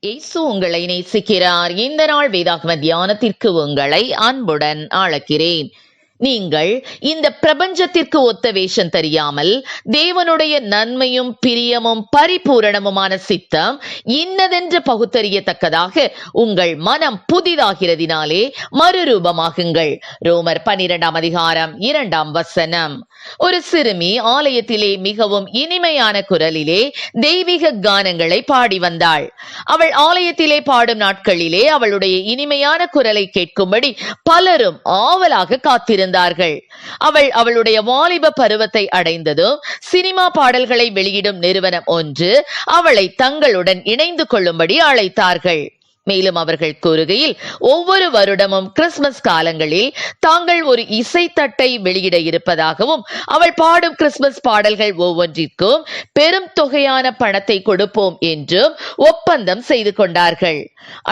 இயேசு உங்களை நேசிக்கிறார். இந்த நாள் வேதாகம தியானத்திற்கு உங்களை அன்புடன் அழைக்கிறேன். நீங்கள் இந்த பிரபஞ்சத்திற்கு ஒத்த வேஷம் தெரியாமல் தேவனுடைய நன்மையும் பிரியமும் பரிபூரணமுமான சித்தம் இன்னதென்று பகுத்தறியத்தக்கதாக உங்கள் மனம் புதிதாகிறதினாலே மறுரூபமாகுங்கள். ரோமர் பனிரெண்டாம் அதிகாரம் இரண்டாம் வசனம். ஒரு சிறுமி ஆலயத்திலே மிகவும் இனிமையான குரலிலே தெய்வீக கானங்களை பாடி வந்தாள். அவள் ஆலயத்திலே பாடும் நாட்களிலே அவளுடைய இனிமையான குரலை கேட்கும்படி பலரும் ஆவலாக காத்திருந்தார் இருந்தார்கள். அவள் அவளுடைய வாலிப பருவத்தை அடைந்ததும் சினிமா பாடல்களை வெளியிடும் நிறுவனம் ஒன்று அவளை தங்களுடன் இணைந்து கொள்ளும்படி அழைத்தார்கள். மேலும் அவர்கள் கூறுகையில் ஒவ்வொரு வருடமும் கிறிஸ்துமஸ் காலங்களில் தாங்கள் ஒரு இசைத்தட்டை வெளியிட இருப்பதாகவும் அவள் பாடும் கிறிஸ்துமஸ் பாடல்கள் ஒவ்வொன்றிற்கும் பெரும் தொகையான பணத்தை கொடுப்போம் என்றும் ஒப்பந்தம் செய்து கொண்டார்கள்.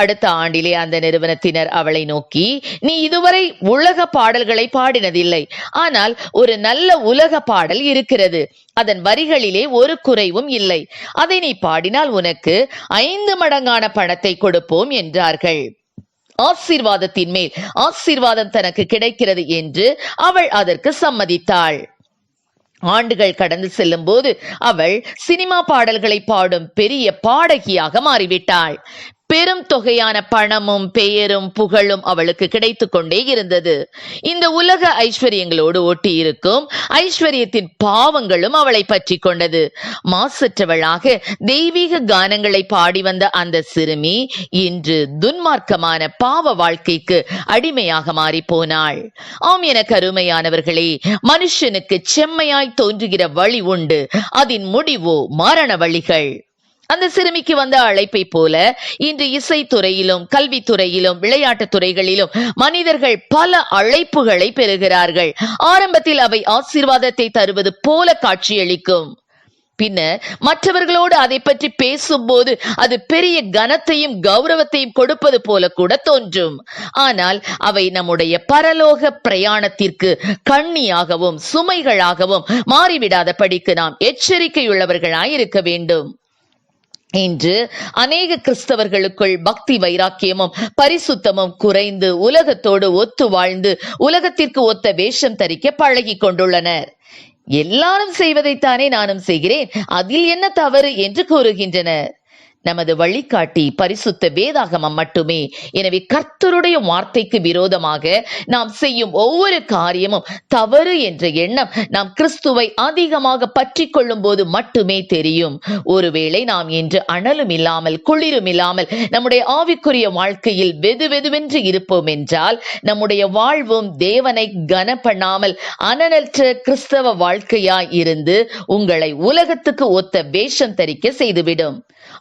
அடுத்த ஆண்டிலே அந்த நிறுவனத்தினர் அவளை நோக்கி நீ இதுவரை உலக பாடல்களை பாடினதில்லை. ஆனால் ஒரு நல்ல உலக பாடல் இருக்கிறது. அதன் வரிகளிலே ஒரு குறைவும் இல்லை. அதை நீ பாடினால் உனக்கு ஐந்து மடங்கான பணத்தை கொடுப்போம் என்றார்கள். ஆசீர்வாதத்தின் மேல் ஆசீர்வாதம் தனக்கு கிடைக்கிறது என்று அவள் அதற்கு சம்மதித்தாள். ஆண்டுகள் கடந்து செல்லும் போது அவள் சினிமா பாடல்களை பாடும் பெரிய பாடகியாக மாறிவிட்டாள். பெரும் தொகையான பணமும் பெயரும் புகழும் அவளுக்கு கிடைத்து கொண்டே இருந்தது. இந்த உலக ஐஸ்வர்யங்களோடு ஒட்டி இருக்கும் ஐஸ்வர்யத்தின் பாவங்களும் அவளை பற்றி கொண்டது. மாசற்றவளாக தெய்வீக கானங்களை பாடி வந்த அந்த சிறுமி இன்று துன்மார்க்கமான பாவ வாழ்க்கைக்கு அடிமையாக மாறி போனாள். ஆம் என கருமையானவர்களே மனுஷனுக்கு செம்மையாய் தோன்றுகிற வழி உண்டு. அதன் முடிவோ மரண வழிகள். அந்த சிறுமிக்கு வந்த அழைப்பை போல இன்று இசைத்துறையிலும் கல்வித்துறையிலும் விளையாட்டுத் துறைகளிலும் மனிதர்கள் பல அழைப்புகளை பெறுகிறார்கள். ஆரம்பத்தில் அவை ஆசீர்வாதத்தை தருவது போல காட்சியளிக்கும். பின்னர் மற்றவர்களோடு அதை பற்றி பேசும்போது அது பெரிய கனத்தையும் கௌரவத்தையும் கொடுப்பது போல கூட தோன்றும். ஆனால் அவை நம்முடைய பரலோக பிரயாணத்திற்கு கண்ணியாகவும் சுமைகளாகவும் மாறிவிடாத படிக்கு நாம் எச்சரிக்கையுள்ளவர்களாய் இருக்க வேண்டும். இன்று அநேக கிறிஸ்தவர்களுக்குள் பக்தி வைராக்கியமும் பரிசுத்தமும் குறைந்து உலகத்தோடு ஒத்து வாழ்ந்து உலகத்திற்கு ஒத்த வேஷம் தரிக்க பழகி கொண்டுள்ளனர். எல்லாரும் செய்வதைத்தானே நானும் செய்கிறேன். அதில் என்ன தவறு என்று கூறுகின்றனர். நமது வழிகாட்டி பரிசுத்த வேதாகமம் மட்டுமே. எனவே கர்த்தருடைய வார்த்தைக்கு விரோதமாக நாம் செய்யும் ஒவ்வொரு காரியமும் தவறு என்ற எண்ணம் நாம் கிறிஸ்துவை அதிகமாக பற்றி கொள்ளும் போது மட்டுமே தெரியும். ஒருவேளை நாம் இன்று அனலும் இல்லாமல் குளிரும் இல்லாமல் நம்முடைய ஆவிக்குரிய வாழ்க்கையில் வெது வெதுவென்று இருப்போம் என்றால் நம்முடைய வாழ்வும் தேவனை கன பண்ணாமல் அனலற்ற கிறிஸ்தவ வாழ்க்கையாய் இருந்து உங்களை உலகத்துக்கு ஒத்த வேஷம் தரிக்க செய்துவிடும்.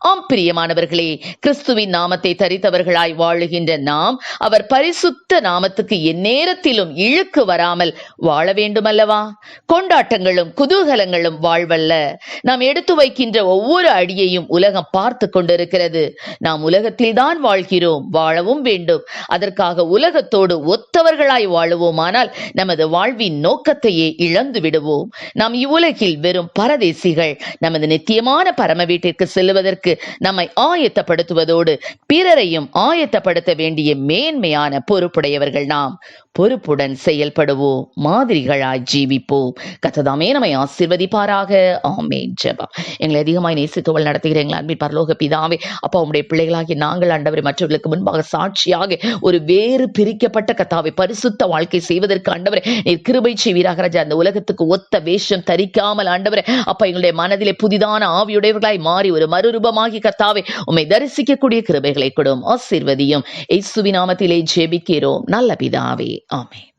ஆம் பிரியமானவர்களே கிறிஸ்துவின் நாமத்தை தரித்தவர்களாய் வாழுகின்ற நாம் அவர் பரிசுத்த நாமத்துக்கு எந்நேரத்திலும் இழுக்கு வராமல் வாழ வேண்டுமல்லவா? கொண்டாட்டங்களும் குதூகலங்களும் வாழ்வல்ல. நாம் எடுத்து வைக்கின்ற ஒவ்வொரு அடியையும் உலகம் பார்த்து கொண்டிருக்கிறது. நாம் உலகத்தில் தான் வாழ்கிறோம் வாழவும் வேண்டும். அதற்காக உலகத்தோடு ஒத்தவர்களாய் வாழுவோமானால் நமது வாழ்வின் நோக்கத்தையே இழந்து விடுவோம். நாம் இவ்வுலகில் வெறும் பரதேசிகள் நமது நித்தியமான பரம வீட்டிற்கு செல்வதற்கு நம்மை ஆயத்தப்படுத்துவதோடு பிறரையும் ஆயத்தப்படுத்த வேண்டிய மேன்மையான பொறுப்புடையவர்கள் நாம். பொறுப்புடன் செயல்படுவோம் மாதிரிகளாய் ஜீவிப்போம். கத்ததாமே நம்மை ஆசிர்வதிப்பாராக. ஆமேன். ஜபம். எங்களை அதிகமாய் நேசித்தவள் நடத்துகிற எங்கள் அன்பின் பரலோக பிதாவே அப்பா உடைய பிள்ளைகளாகி நாங்கள் ஆண்டவரை மற்றவர்களுக்கு முன்பாக சாட்சியாக ஒரு வேறு பிரிக்கப்பட்ட கத்தாவை பரிசுத்த வாழ்க்கை செய்வதற்கு ஆண்டவரை நீர் கிருபை செய்வீராக ராஜா. அந்த உலகத்துக்கு ஒத்த வேஷம் தரிக்காமல் ஆண்டவரை அப்பா எங்களுடைய மனதிலே புதிதான ஆவியுடையவர்களாய் மாறி ஒரு மறுரூபமாகி கர்த்தாவே உம்மை தரிசிக்கக்கூடிய கிருபைகளை கொடும் ஆசீர்வதியும். இயேசுவின் நாமத்திலே ஜெபிக்கிறோம். நல்ல பிதாவே. ஆமே